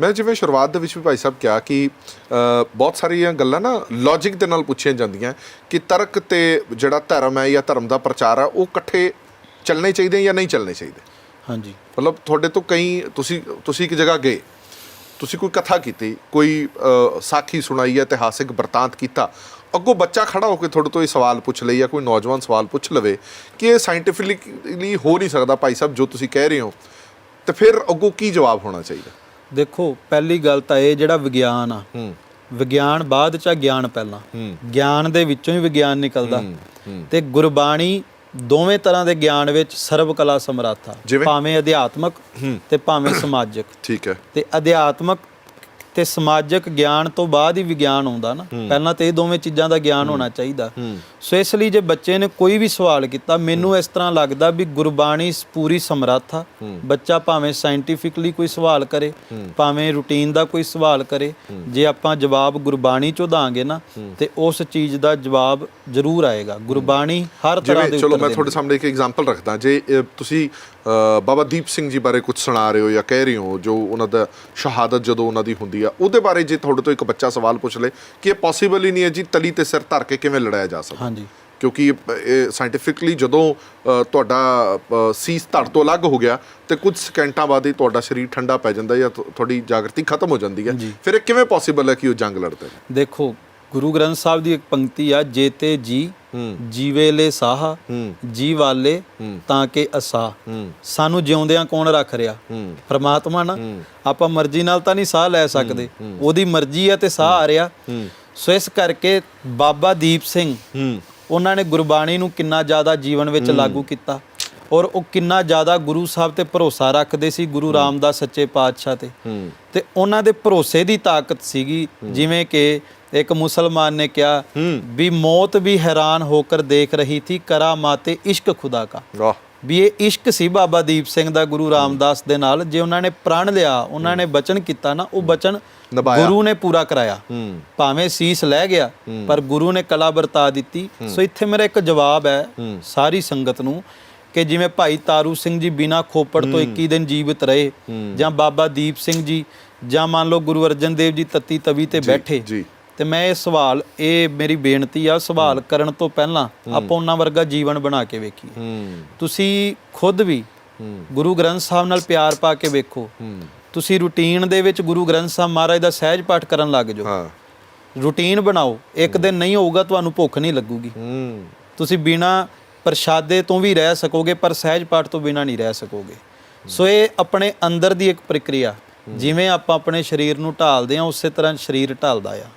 ਮੈਂ ਜਿਵੇਂ ਸ਼ੁਰੂਆਤ ਦੇ ਵਿੱਚ ਵੀ ਭਾਈ ਸਾਹਿਬ ਕਿਹਾ ਕਿ ਬਹੁਤ ਸਾਰੀਆਂ ਗੱਲਾਂ ਨਾ ਲੌਜੀਕ ਦੇ ਨਾਲ ਪੁੱਛੀਆਂ ਜਾਂਦੀਆਂ ਕਿ ਤਰਕ ਤੇ ਜਿਹੜਾ ਧਰਮ ਹੈ ਜਾਂ ਧਰਮ ਦਾ ਪ੍ਰਚਾਰ ਹੈ ਉਹ ਇਕੱਠੇ ਚੱਲਣੇ ਚਾਹੀਦੇ ਜਾਂ ਨਹੀਂ ਚੱਲਣੇ ਚਾਹੀਦੇ? ਹਾਂਜੀ। ਮਤਲਬ ਤੁਹਾਡੇ ਤੋਂ ਕਈ ਤੁਸੀਂ ਤੁਸੀਂ ਇੱਕ ਜਗ੍ਹਾ ਗਏ ਤੁਸੀਂ ਕੋਈ ਕਥਾ ਕੀਤੀ ਕੋਈ ਸਾਖੀ ਸੁਣਾਈ ਹੈ ਇਤਿਹਾਸਿਕ ਵਰਤਾਂਤ ਕੀਤਾ ਅੱਗੋਂ ਬੱਚਾ ਖੜਾ ਹੋ ਕੇ ਤੁਹਾਡੇ ਤੋਂ ਇਹ ਸਵਾਲ ਪੁੱਛ ਲਈ ਜਾਂ ਕੋਈ ਨੌਜਵਾਨ ਸਵਾਲ ਪੁੱਛ ਲਵੇ ਕਿ ਇਹ ਸਾਇੰਟੀਫਿਕਲੀ ਹੋ ਨਹੀਂ ਸਕਦਾ ਭਾਈ ਸਾਹਿਬ ਜੋ ਤੁਸੀਂ ਕਹਿ ਰਹੇ ਹੋ ਤੇ ਫਿਰ ਅੱਗੋਂ ਕੀ ਜਵਾਬ ਹੋਣਾ ਚਾਹੀਦਾ? ਦੇਖੋ ਪਹਿਲੀ ਗੱਲ ਤਾਂ ਇਹ ਜਿਹੜਾ ਵਿਗਿਆਨ ਆ ਹੂੰ। ਵਿਗਿਆਨ ਬਾਅਦ ਚ ਆ, ਗਿਆਨ ਪਹਿਲਾਂ। ਹੂੰ। ਗਿਆਨ ਦੇ ਵਿੱਚੋਂ ਹੀ ਵਿਗਿਆਨ ਨਿਕਲਦਾ। ਤੇ ਗੁਰਬਾਣੀ ਦੋਵੇਂ ਤਰ੍ਹਾਂ ਦੇ ਗਿਆਨ ਵਿੱਚ ਸਰਬ ਕਲਾ ਸਮਰੱਥ ਆ? ਭਾਵੇਂ ਅਧਿਆਤਮਕ ਤੇ ਭਾਵੇਂ ਸਮਾਜਿਕ। ਠੀਕ ਹੈ। ਤੇ ਅਧਿਆਤਮਕ ਤੇ ਸਮਾਜਿਕ ਗਿਆਨ ਤੋਂ ਬਾਅਦ ਹੀ ਵਿਗਿਆਨ ਆਉਂਦਾ ਨਾ। ਪਹਿਲਾਂ ਤੇ ਇਹ ਦੋਵੇਂ ਚੀਜ਼ਾਂ ਦਾ ਗਿਆਨ ਹੋਣਾ ਚਾਹੀਦਾ। ਸੋ ਇਸ ਲਈ ਜੇ ਬੱਚੇ ਨੇ ਕੋਈ ਵੀ ਸਵਾਲ ਕੀਤਾ ਮੈਨੂੰ ਇਸ ਤਰ੍ਹਾਂ ਲੱਗਦਾ ਵੀ ਗੁਰਬਾਣੀ ਪੂਰੀ ਸਮਰੱਥ ਆ। ਬੱਚਾ ਭਾਵੇਂ ਸਾਇੰਟੀਫਿਕਲੀ ਕੋਈ ਸਵਾਲ ਕਰੇ ਭਾਵੇਂ ਰੂਟੀਨ ਦਾ ਕੋਈ ਸਵਾਲ ਕਰੇ ਜੇ ਆਪਾਂ ਜਵਾਬ ਗੁਰਬਾਣੀ ਚੋਂ ਦਾਂਗੇ ਨਾ ਤੇ ਉਸ ਚੀਜ਼ ਦਾ ਜਵਾਬ ਜ਼ਰੂਰ ਆਏਗਾ। ਗੁਰਬਾਣੀ ਹਰ ਤਰ੍ਹਾਂ ਦੇ ਚਲੋ ਮੈਂ ਤੁਹਾਡੇ ਸਾਹਮਣੇ ਇੱਕ ਐਗਜ਼ਾਮਪਲ ਰੱਖਦਾ। ਜੇ ਤੁਸੀਂ ਬਾਬਾ ਦੀਪ ਸਿੰਘ ਜੀ ਬਾਰੇ ਕੁਝ ਸੁਣਾ ਰਹੇ ਹੋ ਜਾਂ ਕਹਿ ਰਹੇ ਹੋ ਜੋ ਉਹਨਾਂ ਦਾ ਸ਼ਹਾਦਤ ਜਦੋਂ ਉਹਨਾਂ ਦੀ ਹੁੰਦੀ ਆ। ਉਹਦੇ ਬਾਰੇ ਜੇ ਤੁਹਾਡੇ ਤੋਂ ਇੱਕ ਬੱਚਾ ਸਵਾਲ ਪੁੱਛ ਲੇ ਕਿ ਇਹ ਪੋਸੀਬਲ ਹੀ ਨਹੀਂ ਹੈ ਜੀ ਤਲੀ ਤੇ ਸਿਰ ਧਰ ਕੇ ਕਿਵੇਂ ਲੜਾਇਆ ਜਾ ਸਕਦਾ। ਹਾਂਜੀ। ਕਿਉਂਕਿ ਇਹ- ਸਾਇੰਟੀਫਿਕਲੀ ਜਦੋਂ ਤੁਹਾਡਾ ਸੀਸ ਧੜ ਤੋਂ ਅਲੱਗ ਹੋ ਗਿਆ ਤੇ ਕੁਝ ਸਕਿੰਟਾਂ ਬਾਅਦ ਹੀ ਤੁਹਾਡਾ ਸਰੀਰ ਠੰਡਾ ਪੈ ਜਾਂਦਾ ਜਾਂ ਤੁਹਾਡੀ ਜਾਗਰਤੀ ਖਤਮ ਹੋ ਜਾਂਦੀ ਹੈ। ਫਿਰ ਇਹ ਕਿਵੇਂ ਪੋਸੀਬਲ ਹੈ ਕਿ ਉਹ ਜੰਗ ਲੜਦੇ ਨੇ? ਦੇਖੋ ਗੁਰੂ ਗ੍ਰੰਥ ਸਾਹਿਬ ਦੀ ਇੱਕ ਪੰਕਤੀ ਆ ਜੇਤੇ ਜੀ ਜੀਵੇ ਲੈ ਸਾਹ ਜੀ ਵਾਲੇ ਤਾਂ ਕਿ ਅਸਾ। ਸਾਨੂੰ ਜਿਉਂਦਿਆਂ ਕੌਣ ਰੱਖ ਰਿਹਾ? ਪ੍ਰਮਾਤਮਾ ਨਾ। ਆਪਾਂ ਮਰਜ਼ੀ ਨਾਲ ਤਾਂ ਨਹੀਂ ਸਾਹ ਲੈ ਸਕਦੇ। ਉਹਦੀ ਮਰਜ਼ੀ ਆ ਤੇ ਸਾਹ ਆ ਰਿਹਾ। ਸੋ ਇਸ ਕਰਕੇ ਬਾਬਾ ਦੀਪ ਸਿੰਘ ਉਹਨਾਂ ਨੇ ਗੁਰਬਾਣੀ ਨੂੰ ਕਿੰਨਾ ਜ਼ਿਆਦਾ ਜੀਵਨ ਵਿੱਚ ਲਾਗੂ ਕੀਤਾ। ਔਰ ਉਹ ਕਿੰਨਾ ਜ਼ਿਆਦਾ ਗੁਰੂ ਸਾਹਿਬ ਤੇ ਭਰੋਸਾ ਰੱਖਦੇ ਸੀ ਗੁਰੂ ਰਾਮਦਾਸ ਸੱਚੇ ਪਾਤਸ਼ਾਹ ਤੇ। ਤੇ ਉਹਨਾਂ ਦੇ ਭਰੋਸੇ ਦੀ ਤਾਕਤ ਸੀਗੀ। ਜਿਵੇਂ ਕਿ ਇੱਕ ਮੁਸਲਮਾਨ ਨੇ ਕਿਹਾ ਵੀ ਮੌਤ ਵੀ ਹੈਰਾਨ ਹੋਕਰ ਦੇਖ ਰਹੀ ਮਾਤੇ ਇਸ਼ਕ ਖੁਦਾ ਕਾ। ਵਾਹ। ਵੀ ਇਹ ਇਸ਼ਕ ਸੀ ਬਾਬਾ ਦੀਪ ਸਿੰਘ ਦਾ ਗੁਰੂ ਰਾਮਦਾਸ ਦੇ ਨਾਲ ਜੇ ਉਹਨਾਂ ਨੇ ਪ੍ਰਣ ਲਿਆ ਉਹਨਾਂ ਨੇ ਬਚਨ ਕੀਤਾ ਨਾ ਉਹ ਬਚਨ। ਗੁਰੂ ਨੇ ਪੂਰਾ ਕਰਾਇਆ। ਹੂੰ। ਭਾਵੇਂ ਸੀਸ ਲੈ ਗਿਆ ਪਰ ਗੁਰੂ ਨੇ ਕਲਾ ਵਰਤਾ ਦਿੱਤੀ। ਸੋ ਇੱਥੇ ਮੇਰਾ ਇੱਕ ਜਵਾਬ ਹੈ ਸਾਰੀ ਸੰਗਤ ਨੂੰ ਕਿ ਜਿਵੇਂ ਭਾਈ ਤਾਰੂ ਸਿੰਘ ਜੀ ਬਿਨਾ ਖੋਪੜ ਤੋਂ 21 ਦਿਨ ਜੀਵਤ ਰਹੇ ਜਾਂ ਬਾਬਾ ਦੀਪ ਸਿੰਘ ਜੀ ਜਾਂ ਮੰਨ ਲਓ ਗੁਰੂ ਅਰਜਨ ਦੇਵ ਜੀ ਤੱਤੀ ਤਵੀ ਤੇ ਬੈਠੇ ਜੀ। ਤੇ ਮੈਂ ਇਹ ਸਵਾਲ ਇਹ ਮੇਰੀ ਬੇਨਤੀ ਆ ਸਵਾਲ ਕਰਨ ਤੋਂ ਪਹਿਲਾਂ ਆਪਾਂ ਉਹਨਾਂ ਵਰਗਾ ਜੀਵਨ ਬਣਾ ਕੇ ਵੇਖੀਏ। ਤੁਸੀਂ ਖੁਦ ਵੀ ਗੁਰੂ ਗ੍ਰੰਥ ਸਾਹਿਬ ਨਾਲ ਪਿਆਰ ਪਾ ਕੇ ਵੇਖੋ। ਤੁਸੀਂ ਰੂਟੀਨ ਦੇ ਵਿੱਚ ਗੁਰੂ ਗ੍ਰੰਥ ਸਾਹਿਬ ਮਹਾਰਾਜ ਦਾ ਸਹਿਜ ਪਾਠ ਕਰਨ ਲੱਗ ਜਾਓ। ਹਾਂ। ਰੂਟੀਨ ਬਣਾਓ। ਇੱਕ ਦਿਨ ਨਹੀਂ ਹੋਊਗਾ ਤੁਹਾਨੂੰ ਭੁੱਖ ਨਹੀਂ ਲੱਗੂਗੀ। ਤੁਸੀਂ ਬਿਨਾ ਪ੍ਰਸ਼ਾਦੇ ਤੋਂ ਵੀ ਰਹਿ ਸਕੋਗੇ ਪਰ ਸਹਿਜ ਪਾਠ ਤੋਂ ਬਿਨਾ ਨਹੀਂ ਰਹਿ ਸਕੋਗੇ। ਸੋ ਇਹ ਆਪਣੇ ਅੰਦਰ ਦੀ ਇੱਕ ਪ੍ਰਕਿਰਿਆ। ਜਿਵੇਂ ਆਪਾਂ ਆਪਣੇ ਸਰੀਰ ਨੂੰ ਢਾਲਦੇ ਹਾਂ ਉਸੇ ਤਰ੍ਹਾਂ ਸਰੀਰ ਢਾਲਦਾ ਆ।